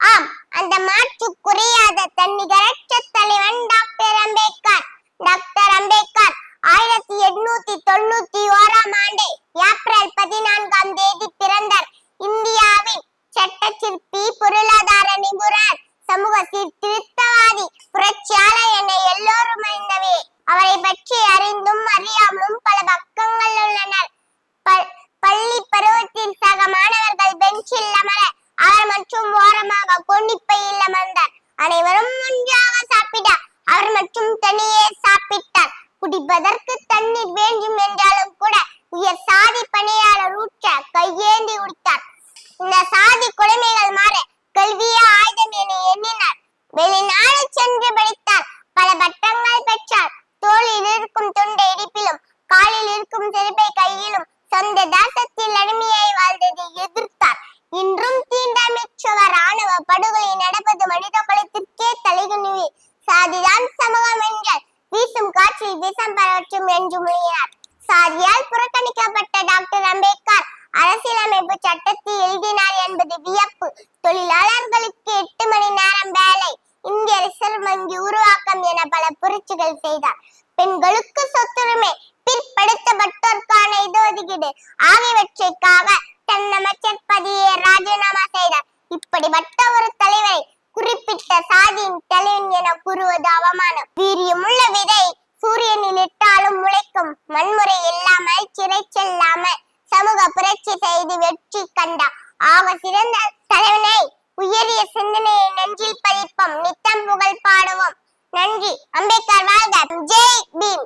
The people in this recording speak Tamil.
ஆம் அந்த மாற்றுக்குறையாத தன்னிகரற்ற தலைவன் டாக்டர் அம்பேத்கர். டாக்டர் அம்பேத்கர் ஆயிரத்தி எட்நூத்தி தொண்ணூத்தி ஓராம் ஆண்டு ஏப்ரல் பதினான்காம் தேதி பிறந்தார். இந்தியாவின் சட்ட சிற்பி பொருளாதார நிபுணர் சமூக சீர்திருத்த அவர் மற்றும் ஓரமாக கொண்டிப்பையில் அமர்ந்தார். அனைவரும் ஒன்றாக சாப்பிட அவர் மற்றும் தனியே சாப்பிட்டார். குடிப்பதற்கு தண்ணீர் வேண்டும் என்றாலும் கூட உயர் சாதி பணியாளர் ஊற்ற கையேந்தி உடுத்தார். இந்த சாதி கொடுமைகள் மாற கல்வியே ஆயுதம் என எண்ணினார். வெளிநாடு சென்று படித்தார். பல பட்டங்கள் பெற்றார். தோளில் இருக்கும் தொண்டை இடிப்பிலும் காலில் இருக்கும் செருப்பை கையிலும் சொந்த தாச காற்றில் விஷம் பரவற்றும் என்று மொழியினார் சாதியால் புறக்கணிக்கப்பட்ட டாக்டர் அம்பேத்கர் அரசியலமைப்பு சட்டத்தை எழுதினார் என்பது வியப்பு. தொழிலாளர்களுக்கு எட்டு மணி நேரம் வேலை இந்திய ரிசர்வ் வங்கி உருவாக்கம் என பல புரட்சிகள் செய்தார். பெண்களுக்கு சொத்துரிமை பிற்படுத்தப்பட்டோருக்கான இடஒதுக்கீடு ஆகியவற்றிற்காக தன் அமைச்சர் பதவியை ராஜினாமா செய்தார். இப்படிப்பட்ட ஒரு தலைவரை குறிப்பிட்ட சாதியின் தலைவன் என கூறுவது அவமானம். வீரியமுள்ள விதை வன்முறை இல்லாமல் சிறை செல்லாமல் சமூக புரட்சி செய்து வெற்றி கண்டார் ஆக சிறந்த தலைவனை உயரிய சிந்தனையை நெஞ்சில் பதிப்போம். நித்தம் புகழ் பாடுவோம். நன்றி. அம்பேத்கர் வாழ்க. ஜெய் பீம்.